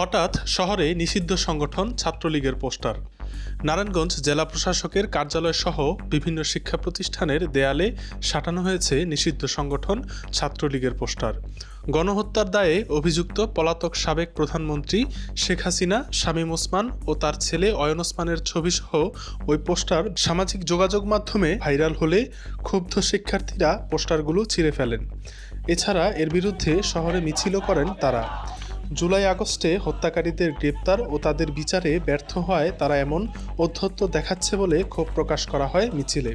হঠাৎ শহরে নিষিদ্ধ সংগঠন ছাত্রলীগের পোস্টার। নারায়ণগঞ্জ জেলা প্রশাসকের কার্যালয় সহ বিভিন্ন শিক্ষা প্রতিষ্ঠানের দেয়ালে সাটানো হয়েছে নিষিদ্ধ সংগঠন ছাত্রলীগের পোস্টার। গণহত্যার দায়ে অভিযুক্ত পলাতক সাবেক প্রধানমন্ত্রী শেখ হাসিনা, শামীম ওসমান ও তার ছেলে অয়ন ওসমানের ছবিসহ ওই পোস্টার সামাজিক যোগাযোগ মাধ্যমে ভাইরাল হলে ক্ষুব্ধ শিক্ষার্থীরা পোস্টারগুলো ছিঁড়ে ফেলেন। এছাড়া এর বিরুদ্ধে শহরে মিছিলও করেন তারা। জুলাই আগস্টে হত্যাকারীদের গ্রেপ্তার ও তাদের বিচারে ব্যর্থ হয় তারা এমন অধ্যত্ত দেখাচ্ছে বলে ক্ষোভ প্রকাশ করা হয় মিছিলে।